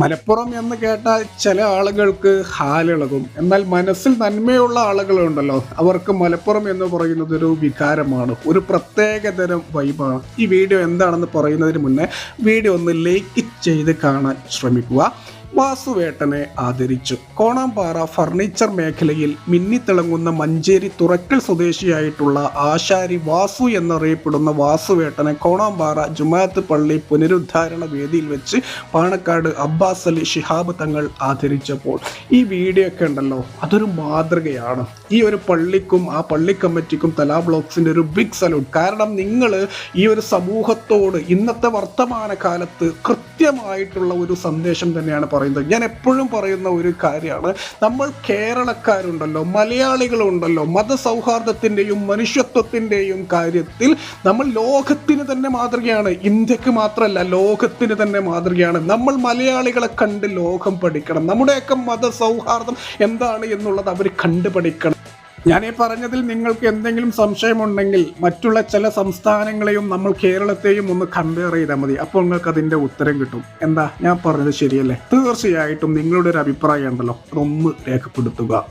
മലപ്പുറം എന്ന് കേട്ട ചില ആളുകൾക്ക് ഹാലിളകും. എന്നാൽ മനസ്സിൽ നന്മയുള്ള ആളുകളുണ്ടല്ലോ. അവർക്ക് മലപ്പുറം എന്ന് പറയുന്നത് ഒരു വികാരമാണ്. ഒരു പ്രത്യേകതരം വൈബാണ് ഈ വീഡിയോ എന്താണെന്ന് പറയുന്നതിന് മുന്നേ വീഡിയോ ഒന്ന് ലൈക്ക് ചെയ്ത് കാണാൻ ശ്രമിക്കുക. വാസുവേട്ടനെ ആദരിച്ചു. കോണാമ്പാറ ഫർണിച്ചർ മേഖലയിൽ മിന്നിത്തിളങ്ങുന്ന മഞ്ചേരി തുറക്കൽ സ്വദേശിയായിട്ടുള്ള ആശാരി വാസു എന്നറിയപ്പെടുന്ന വാസുവേട്ടനെ കോണാമ്പാറ ജുമാഅത്ത് പള്ളി പുനരുദ്ധാരണ വേദിയിൽ വെച്ച് പാണക്കാട് അബ്ബാസ് അലി ഷിഹാബ് തങ്ങൾ ആദരിച്ചപ്പോൾ. ഈ വീഡിയോ ഒക്കെ ഉണ്ടല്ലോ അതൊരു മാതൃകയാണ്. ഈ ഒരു പള്ളിക്കും ആ പള്ളി കമ്മിറ്റിക്കും തലാ ബ്ലോക്സിന്റെ ഒരു ബിഗ് സല്യൂട്ട് കാരണം നിങ്ങൾ ഈ ഒരു സമൂഹത്തോട് ഇന്നത്തെ വർത്തമാന കാലത്ത് കൃത്യമായിട്ടുള്ള ഒരു സന്ദേശം തന്നെയാണ് പറയുന്നത്. ഞാൻ എപ്പോഴും പറയുന്ന ഒരു കാര്യമാണ്. നമ്മൾ കേരളക്കാരുണ്ടല്ലോ മലയാളികളുണ്ടല്ലോ മതസൗഹാർദ്ദത്തിന്റെയും മനുഷ്യത്വത്തിന്റെയും കാര്യത്തിൽ നമ്മൾ ലോകത്തിന് തന്നെ മാതൃകയാണ്. ഇന്ത്യയ്ക്ക് മാത്രമല്ല ലോകത്തിന് തന്നെ മാതൃകയാണ്. നമ്മൾ മലയാളികളെ കണ്ട് ലോകം പഠിക്കണം. നമ്മുടെയൊക്കെ മതസൗഹാർദ്ദം എന്താണ് എന്നുള്ളത് അവർ കണ്ടുപഠിക്കണം. ഞാൻ ഈ പറഞ്ഞതിൽ നിങ്ങൾക്ക് എന്തെങ്കിലും സംശയമുണ്ടെങ്കിൽ മറ്റുള്ള ചില സംസ്ഥാനങ്ങളെയും നമ്മൾ കേരളത്തെയും ഒന്ന് കമ്പയർ ചെയ്താൽ മതി. അപ്പോൾ നിങ്ങൾക്ക് അതിന്റെ ഉത്തരം കിട്ടും. എന്താ? ഞാൻ പറഞ്ഞത് ശരിയല്ലേ? തീർച്ചയായിട്ടും നിങ്ങളുടെ ഒരു അഭിപ്രായം ഉണ്ടല്ലോ. അതൊന്ന് രേഖപ്പെടുത്തുക.